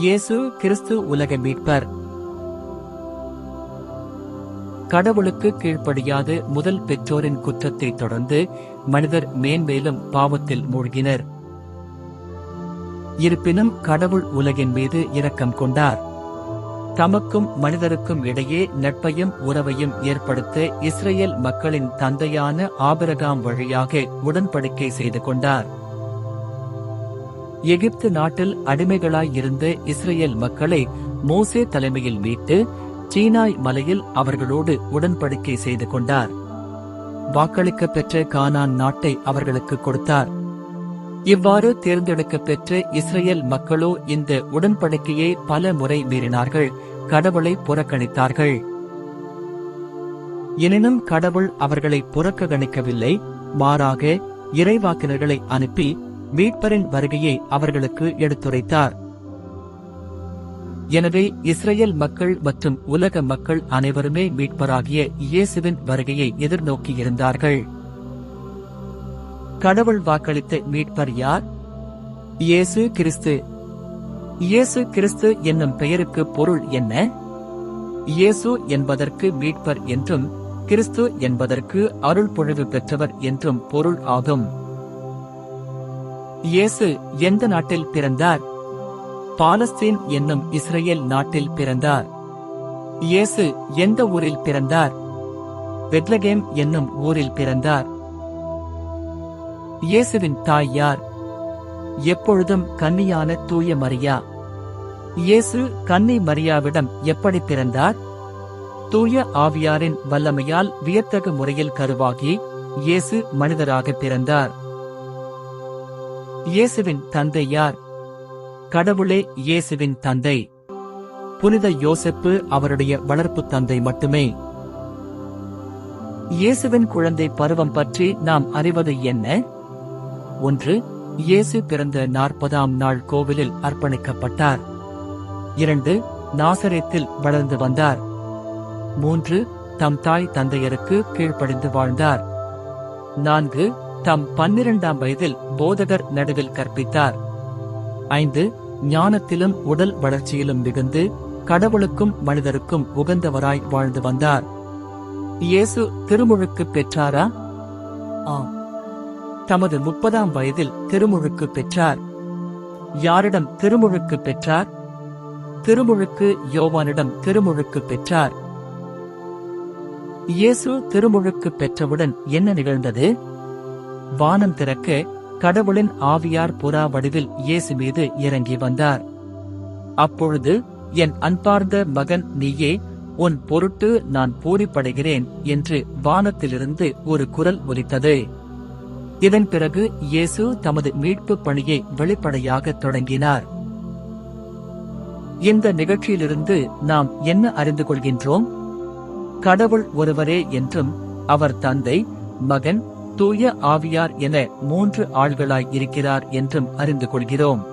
இயேசு கிறிஸ்து உலக மீட்பர். கடவுளுக்கு கீழ்ப்படியாத முதல் பெற்றோரின் குற்றத்தை தொடர்ந்து மனிதர் மேன்மேலும் பாவத்தில் மூழ்கினர். இருப்பினும் கடவுள் உலகின் மீது இரக்கம் கொண்டார். தமக்கும் மனிதருக்கும் இடையே நட்பையும் உறவையும் ஏற்படுத்த இஸ்ரேல் மக்களின் தந்தையான ஆபிரகாம் வழியாக உடன்படிக்கை செய்து கொண்டார். எகிப்து நாட்டில் அடிமைகளாய் இருந்த இஸ்ரேல் மக்களை மோசே தலைமையில் மீட்டு சீனாய் மலையில் அவர்களோடு உடன்படிக்கை செய்து கொண்டார். வாக்களிக்க பெற்ற கானான் நாட்டை அவர்களுக்கு கொடுத்தார். இவ்வாறு தேர்ந்தெடுக்கப் பெற்ற இஸ்ரேல் மக்களோ இந்த உடன்படிக்கையை பல முறை மீறினார்கள் கடவுளை புறக்கணித்தார்கள். எனினும் கடவுள் அவர்களை புறக்கணிக்கவில்லை மாறாக இறைவாக்கினர்களை அனுப்பி மீட்பரின் வருகையை அவர்களுக்கு எடுத்துரைத்தார். எனவே இஸ்ரேல் மக்கள் மற்றும் உலக மக்கள் அனைவருமே மீட்பராகிய இயேசுவின் வருகையை எதிர்நோக்கியிருந்தார்கள் கடவுள் வாக்களித்த மீட்பர் யார்? இயேசு கிறிஸ்து. இயேசு கிறிஸ்து என்னும் பெயருக்கு பொருள் என்ன? இயேசு என்பதற்கு மீட்பர் என்றும் கிறிஸ்து என்பதற்கு அருள் பொழிவு பெற்றவர் என்றும் பொருள் ஆகும். இயேசு எந்த நாட்டில் பிறந்தார்? பாலஸ்தீன் என்னும் இஸ்ரேல் நாட்டில் பிறந்தார். இயேசு எந்த ஊரில் பிறந்தார்? பெத்லகேம் என்னும் ஊரில் பிறந்தார். இயேசுவின் தாய் யார்? எப்பொழுதும் கன்னியான தூய மரியா. இயேசு கன்னி மரியாவிடம் எப்படி பிறந்தார்? தூய ஆவியாரின் வல்லமையால் வியத்தகு முறையில் கருவாகி இயேசு மனிதராக பிறந்தார். இயேசுவின் தந்தை யார்? கடவுளே இயேசுவின் தந்தை. புனித யோசப்பு அவருடைய வளர்ப்பு தந்தை மட்டுமே. இயேசுவின் குழந்தை பருவம் பற்றி நாம் அறிவது என்ன? ஒன்று இயேசு பிறந்த நாற்பதாம் நாள் கோவிலில் அர்ப்பணிக்கப்பட்டார். இரண்டு நாசரேத்தில் வளர்ந்து வந்தார். மூன்று தம் தாய் தந்தையருக்கு கீழ்ப்படிந்து வாழ்ந்தார். நான்கு தம் பன்னிரண்டாம் வயதில் போதகர் நடுவில் கற்பித்தார். ஐந்து ஞானத்திலும் உடல் வளர்ச்சியிலும் மிகுந்து கடவுளுக்கும் மனிதருக்கும் உகந்தவராய் வாழ்ந்து வந்தார். இயேசு திருமுழுக்கு பெற்றாரா? ஆம். தமது முப்பதாம் வயதில் திருமுழுக்கு பெற்றார். யாரிடம் திருமுழுக்கு பெற்றார்? திருமுழுக்கு யோவானிடம் திருமுழுக்கு பெற்றார். இயேசு திருமுழுக்கு பெற்றவுடன் என்ன நிகழ்ந்தது? வானம் திறக்க கடவுளின் ஆவியார் புறா வடிவில் இயேசு மீது இறங்கி வந்தார். அப்பொழுது என் அன்பார்ந்த மகன் நீயே உன் பொருட்டு நான் பூரிப்படைகிறேன் என்று வானத்திலிருந்து ஒரு குரல் ஒலித்தது. இதன் பிறகு இயேசு தமது மீட்பு பணியை வெளிப்படையாக தொடங்கினார். இந்த நிகழ்ச்சியிலிருந்து நாம் என்ன அறிந்து கொள்கின்றோம்? கடவுள் ஒருவரே என்றும் அவர் தந்தை மகன் தூய ஆவியார் என மூன்று ஆள்களாய் இருக்கிறார் என்றும் அறிந்து கொள்கிறோம்.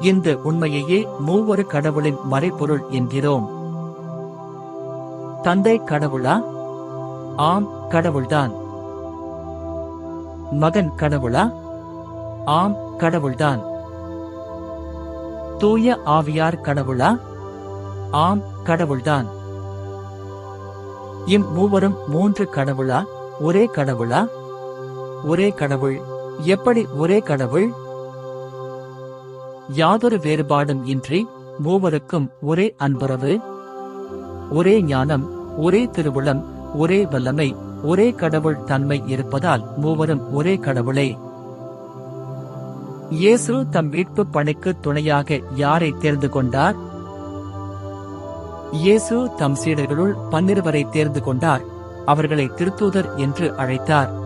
இந்த உண்மையையே மூவொரு கடவுளின் மறைபொருள் என்கிறோம். தந்தை கடவுளா? ஆம் கடவுள்தான். மகன் கடவுளா? ஆம் கடவுள்தான். தூய ஆவியார் கடவுளா? ஆம் கடவுள்தான். இம் மூவரும் மூன்று கடவுளா? ஒரே கடவுளா? ஒரே கடவுள் எப்படி ஒரே கடவுள் யாதொரு வேறுபாடும் இன்றி மூவருக்கும் ஒரே அன்புறவு ஒரே ஞானம் ஒரே திருவுளம் ஒரே வல்லமை ஒரே கடவுள் தன்மை இருப்பதால் மூவரும் ஒரே கடவுளே. இயேசு தம் மீட்பு பணிக்கு துணையாக யாரை தேர்ந்து கொண்டார்? இயேசு தம் சீடர்களுள் பன்னிருவரை தேர்ந்து கொண்டார் அவர்களை திருத்தூதர் என்று அழைத்தார்.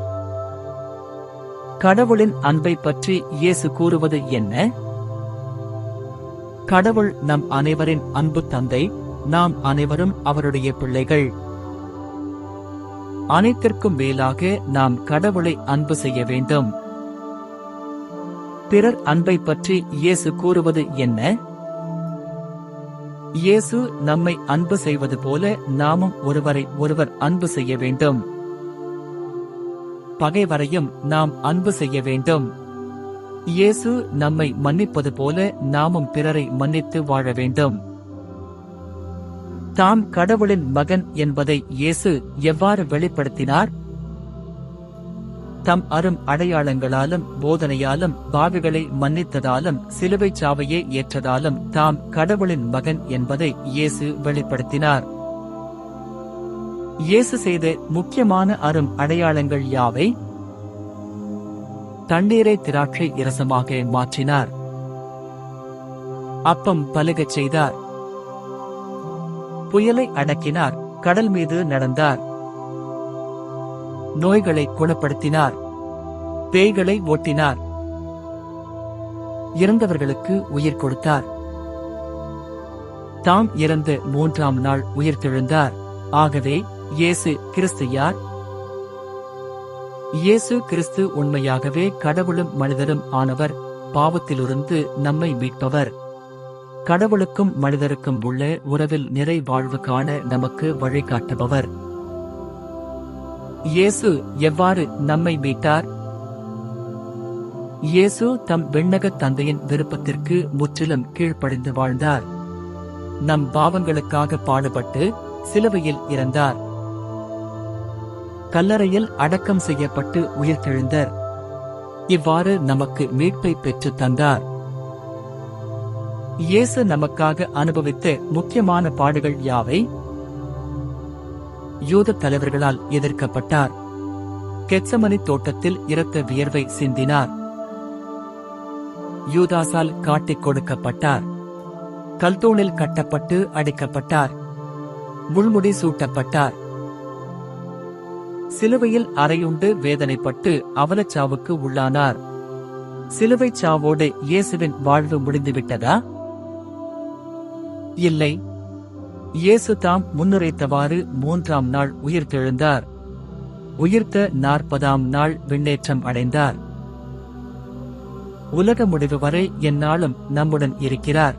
கடவுளின் அன்பை பற்றி இயேசு கூறுவது என்ன? கடவுள் நம் அனைவரின் அன்பு தந்தை நாம் அனைவரும் அவருடைய பிள்ளைகள். அனைத்திற்கும் மேலாக நாம் கடவுளை அன்பு செய்ய வேண்டும். பிறர் அன்பை பற்றி இயேசு கூறுவது என்ன? இயேசு நம்மை அன்பு செய்வது போல நாமும் ஒருவரை ஒருவர் அன்பு செய்ய வேண்டும். பகைவரையும் நாம் அன்பு செய்ய வேண்டும். இயேசு நம்மை மன்னிப்பது போல நாமும் பிறரை மன்னித்து வாழ வேண்டும். தாம் கடவுளின் மகன் என்பதை இயேசு எவ்வாறு வெளிப்படுத்தினார்? தம் அரும் அடையாளங்களாலும் போதனையாலும் பாவிகளை மன்னித்ததாலும் சிலுவைச் சாவையே ஏற்றதாலும் தாம் கடவுளின் மகன் என்பதை இயேசு வெளிப்படுத்தினார். இயேசு செய்த முக்கியமான அரும் அடையாளங்கள் யாவை? தண்ணீரை திராட்சை இரசமாக மாற்றினார். அப்பம் பலுகச் செய்தார். புயலை அடக்கினார் கடல் மீது நடந்தார். நோய்களை குணப்படுத்தினார். பேய்களை ஓட்டினார். இறந்தவர்களுக்கு உயிர் கொடுத்தார். தாம் இறந்து மூன்றாம் நாள் உயிர்த்தெழுந்தார். ஆகவே இயேசு கிறிஸ்து யார்? இயேசு கிறிஸ்து உண்மையாகவே கடவுளும் மனிதரும் ஆனவர் பாவத்திலிருந்து நம்மை மீட்பவர். கடவுளுக்கும் மனிதருக்கும் உள்ள உறவில் நிறை வாழ்வு காண நமக்கு வழிகாட்டுபவர். இயேசு எவ்வாறு நம்மை மீட்டார்? இயேசு தம் விண்ணக தந்தையின் விருப்பத்திற்கு முற்றிலும் கீழ்ப்படிந்து வாழ்ந்தார். நம் பாவங்களுக்காக பாடுபட்டு சிலுவையில் இறந்தார். கல்லறையில் அடக்கம் செய்யப்பட்டு உயிர்த்தெழுந்தார். இவ்வாறு நமக்கு மீட்பை பெற்றுத் தந்தார். இயேசு நமக்காக அனுபவித்த முக்கியமான பாடுகள் யாவை? யூத தலைவர்களால் எதிர்க்கப்பட்டார். கெச்சமனி தோட்டத்தில் இரத்த வியர்வை சிந்தினார். யூதாசால் காட்டிக் கொடுக்கப்பட்டார். கல்தோளில் கட்டப்பட்டு அடிக்கப்பட்டார். முள்முடி சூட்டப்பட்டார். சிலுவையில் அறையுண்டு வேதனைப்பட்டு அவலச்சாவுக்கு உள்ளானார். சிலுவைச் சாவோடு இயேசுவின் வாழ்வு முடிந்துவிட்டதா? இல்லை. இயேசு தாம் முன்னுரைத்தவாறு மூன்றாம் நாள் உயிர்த்தெழுந்தார். உயிர்த்த நாற்பதாம் நாள் விண்ணேற்றம் அடைந்தார். உலக முடிவு வரை எந்நாளும் நம்முடன் இருக்கிறார்.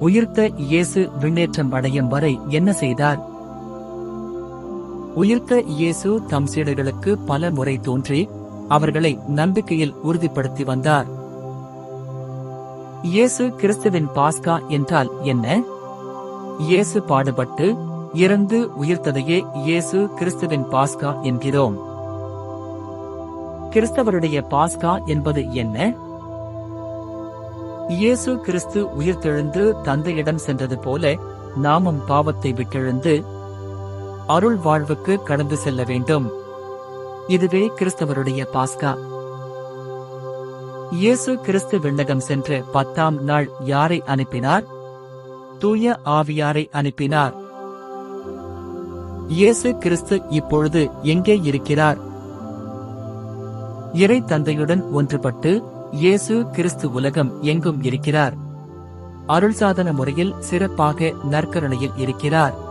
உயிர்த்த இயேசு விண்ணேற்றம் அடையும் வரை என்ன செய்தார்? உயிர்த்த இயேசு தம் சீடர்களுக்கு பல முறை தோன்றி அவர்களை நம்பிக்கையில் உறுதிப்படுத்தி வந்தார். இயேசு கிறிஸ்துவின் பாஸ்கா என்றால் என்ன? இயேசு பாடுபட்டு இறந்து உயிர்த்ததையே இயேசு கிறிஸ்துவின் பாஸ்கா என்கிறோம். கிறிஸ்தவருடைய பாஸ்கா என்பது என்ன? இயேசு கிறிஸ்து உயிர்த்தெழுந்து தந்தையிடம் சென்றது போல நாமும் பாவத்தை விட்டெழுந்து அருள் வாழ்வுக்கு கடந்து செல்ல வேண்டும். இதுவே கிறிஸ்தவருடைய பாஸ்கா. இயேசு கிறிஸ்து விண்ணகம் சென்று பத்தாம் நாள் யாரை அனுப்பினார்? தூய ஆவியாரை அனுப்பினார். இயேசு கிறிஸ்து இப்பொழுது எங்கே இருக்கிறார்? இறை தந்தையுடன் ஒன்றுபட்டு இயேசு கிறிஸ்து உலகம் எங்கும் இருக்கிறார்? அருள் சாதன முறையில் சிறப்பாக நற்கருணையில் இருக்கிறார்.